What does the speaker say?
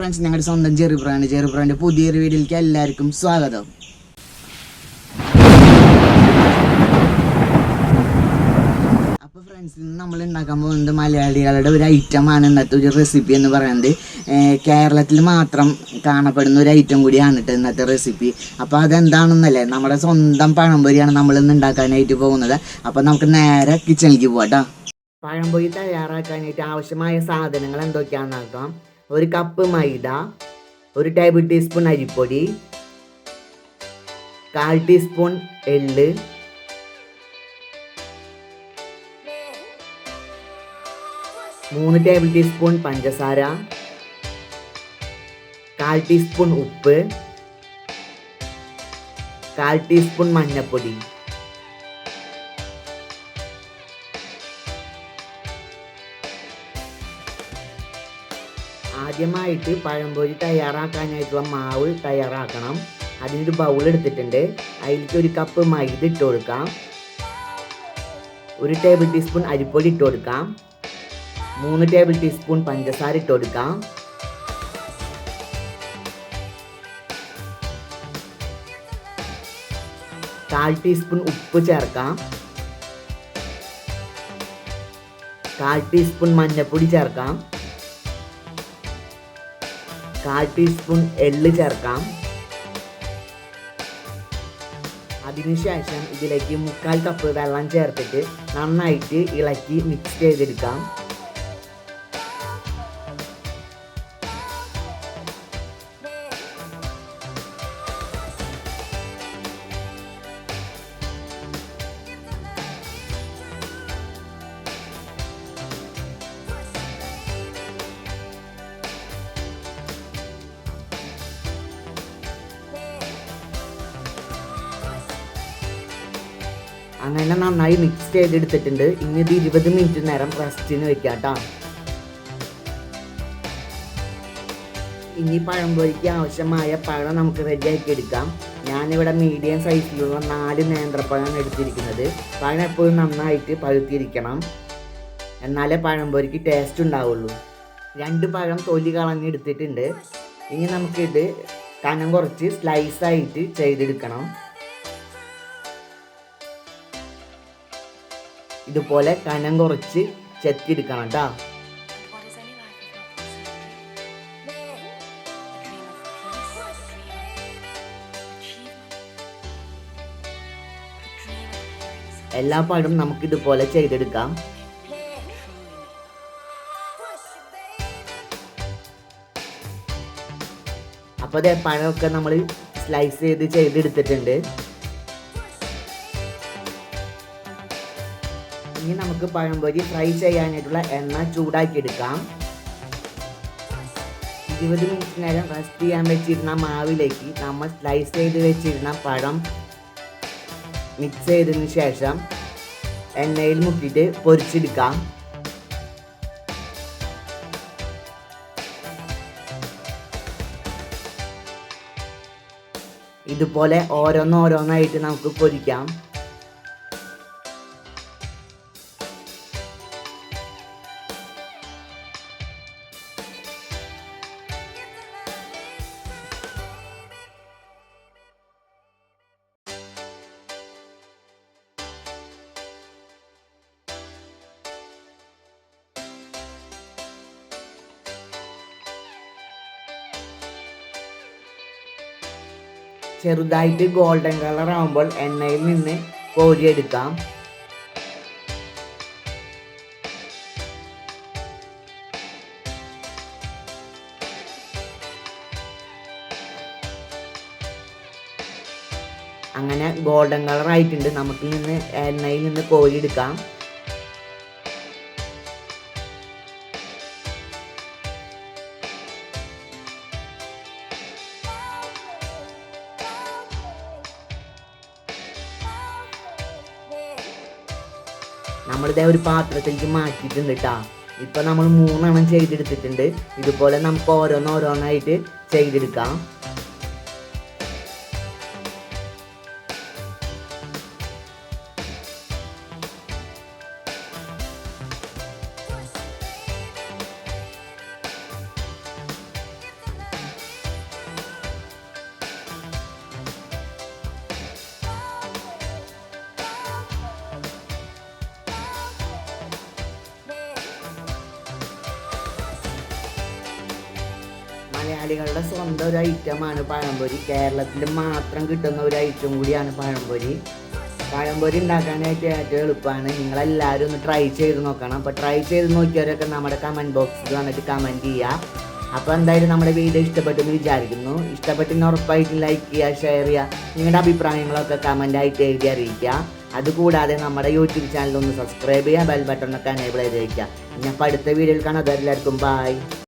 Friends ഞങ്ങളുടെ സ്വന്തം ചെറു ബ്രാൻഡ് ചെറു ബ്രാൻഡ് പുതിയൊരു വീഡിയോയിലേക്ക് എല്ലാവർക്കും സ്വാഗതം. അപ്പോൾ ഫ്രണ്ട്സ് ഇന്ന് നമ്മൾ ഉണ്ടാക്കാൻ പോകുന്നത് മലയാളികളുടെ ഒരു ഐറ്റമാണ് ഇന്നത്തെ ഒരു റെസിപ്പി എന്ന് പറയുന്നത് കേരളത്തിൽ മാത്രം കാണപ്പെടുന്ന ഒരു ഐറ്റം കൂടിയാണ് കേട്ടോ ഇന്നത്തെ റെസിപ്പി അപ്പോൾ അതെന്താണെന്നല്ലേ നമ്മുടെ സ്വന്തം പഴംപൊരിയാണ് നമ്മൾ ഇന്ന് ഉണ്ടാക്കാനായിട്ട് പോകുന്നത്. അപ്പോൾ നമുക്ക് നേരെ കിച്ചണിലേക്ക് പോകാം കേട്ടോ പഴംപൊരി തയ്യാറാക്കാനായിട്ട് ആവശ്യമായ സാധനങ്ങൾ എന്തൊക്കെയാണെന്ന് നോക്കാം. ഒരു കപ്പ് മൈദ ഒരു ടേബിൾ ടീസ്പൂൺ അരിപ്പൊടി കാൽ ടീസ്പൂൺ എള്ള് മൂന്ന് ടേബിൾ ടീസ്പൂൺ പഞ്ചസാര കാൽ ടീസ്പൂൺ ഉപ്പ് കാൽ ടീസ്പൂൺ മഞ്ഞൾപ്പൊടി ആദ്യമായിട്ട് പഴംപൊരി തയ്യാറാക്കാനായിട്ടുള്ള മാവ് തയ്യാറാക്കണം. അതിനൊരു ബൗൾ എടുത്തിട്ടുണ്ട്. അതിലേക്ക് ഒരു കപ്പ് മൈദ ഇട്ട് കൊടുക്കാം. ഒരു ടേബിൾ ടീസ്പൂൺ അരിപ്പൊടി ഇട്ട് കൊടുക്കാം. മൂന്ന് ടേബിൾ ടീസ്പൂൺ പഞ്ചസാര ഇട്ട് കൊടുക്കാം. കാൽ ടീസ്പൂൺ ഉപ്പ് ചേർക്കാം. കാൽ ടീസ്പൂൺ മഞ്ഞൾപ്പൊടി ചേർക്കാം. കാൽ ടീസ്പൂൺ എള്ള് ചേർക്കാം. അതിനുശേഷം ഇതിലേക്ക് മുക്കാൽ കപ്പ് വെള്ളം ചേർത്തിട്ട് നന്നായിട്ട് ഇളക്കി മിക്സ് ചെയ്തെടുക്കാം. അങ്ങനെ നന്നായി മിക്സ് ചെയ്തെടുത്തിട്ടുണ്ട്. ഇനി ഇത് ഇരുപത് മിനിറ്റ് നേരം റെസ്റ്റിന് വെക്കാം ഇനി പഴം പഴംപൊരിക്ക് ആവശ്യമായ പഴം നമുക്ക് റെഡിയാക്കി എടുക്കാം. ഞാനിവിടെ മീഡിയം സൈസിലുള്ള നാല് നേന്ത്രപ്പഴമാണ് എടുത്തിരിക്കുന്നത്. പഴം എപ്പോഴും നന്നായിട്ട് പഴുത്തിരിക്കണം. എന്നാലേ പഴംപൊരിക്ക് ടേസ്റ്റ് ഉണ്ടാവുള്ളൂ. രണ്ട് പഴം തൊലി കളഞ്ഞെടുത്തിട്ടുണ്ട് ഇനി നമുക്കിത് കനം കുറച്ച് സ്ലൈസായിട്ട് ചെയ്തെടുക്കണം. ഇതുപോലെ കനം കുറച്ച് ചെത്തിയെടുക്കണം കേട്ടോ. എല്ലാ പാടും നമുക്കിതുപോലെ ചെയ്തെടുക്കാം. അപ്പൊ അതെ പഴമൊക്കെ നമ്മൾ സ്ലൈസ് ചെയ്ത് ചെയ്തെടുത്തിട്ടുണ്ട്. ഇനി നമുക്ക് പഴംപൊരി ഫ്രൈ ചെയ്യാനായിട്ടുള്ള എണ്ണ ചൂടാക്കി എടുക്കാം ഇരുപത് മിനിറ്റ് നേരം റെസ്റ്റ് ചെയ്യാൻ വെച്ചിരുന്ന മാവിലേക്ക് നമ്മൾ സ്ലൈസ് ചെയ്ത് വെച്ചിരുന്ന പഴം മിക്സ് ചെയ്തതിന് ശേഷം എണ്ണയിൽ മുക്കിയിട്ട് പൊരിച്ചെടുക്കാം. ഇതുപോലെ ഓരോന്നോരോന്നായിട്ട് നമുക്ക് പൊരിക്കാം. ചെറുതായിട്ട് ഗോൾഡൻ കളർ ആകുമ്പോൾ എണ്ണയിൽ നിന്ന് കോരിയെടുക്കാം. അങ്ങനെ ഗോൾഡൻ കളർ ആയിട്ടുണ്ട്. നമുക്ക് നിന്ന് എണ്ണയിൽ നിന്ന് കോരിയെടുക്കാം. നമ്മളിതേ ഒരു പാത്രത്തിലേക്ക് മാറ്റിയിട്ടുണ്ട് കേട്ടോ ഇപ്പൊ നമ്മൾ മൂന്നെണ്ണം ചെയ്തെടുത്തിട്ടുണ്ട്. ഇതുപോലെ നമുക്ക് ഓരോന്നോരോന്നായിട്ട് ചെയ്തെടുക്കാം. മലയാളികളുടെ സ്വന്തം ഒരു ഐറ്റമാണ് പഴംപൊരി. കേരളത്തിൽ മാത്രം കിട്ടുന്ന ഒരു ഐറ്റം കൂടിയാണ് പഴംപൊരി. പഴംപൊരി ഉണ്ടാക്കാനായിട്ട് ഏറ്റവും എളുപ്പമാണ്. നിങ്ങളെല്ലാവരും ഒന്ന് ട്രൈ ചെയ്ത് നോക്കണം. അപ്പോൾ ട്രൈ ചെയ്ത് നോക്കിയവരൊക്കെ നമ്മുടെ കമന്റ് ബോക്സിൽ വന്നിട്ട് കമന്റ് ചെയ്യുക അപ്പോൾ എന്തായാലും നമ്മുടെ വീഡിയോ ഇഷ്ടപ്പെട്ടെന്ന് വിചാരിക്കുന്നു. ഇഷ്ടപ്പെട്ടെന്ന് ഉറപ്പായിട്ട് ലൈക്ക് ചെയ്യുക ഷെയർ ചെയ്യുക നിങ്ങളുടെ അഭിപ്രായങ്ങളൊക്കെ കമന്റായിട്ട് എഴുതി അറിയിക്കുക. അതുകൂടാതെ നമ്മുടെ യൂട്യൂബ് ചാനൽ ഒന്ന് സബ്സ്ക്രൈബ് ചെയ്യുക ബെൽ ബട്ടണൊക്കെ എനേബിൾ ചെയ്ത് വയ്ക്കുക അപ്പോൾ അടുത്ത വീഡിയോയിൽ കാണാം. അതെല്ലാവർക്കും ബൈ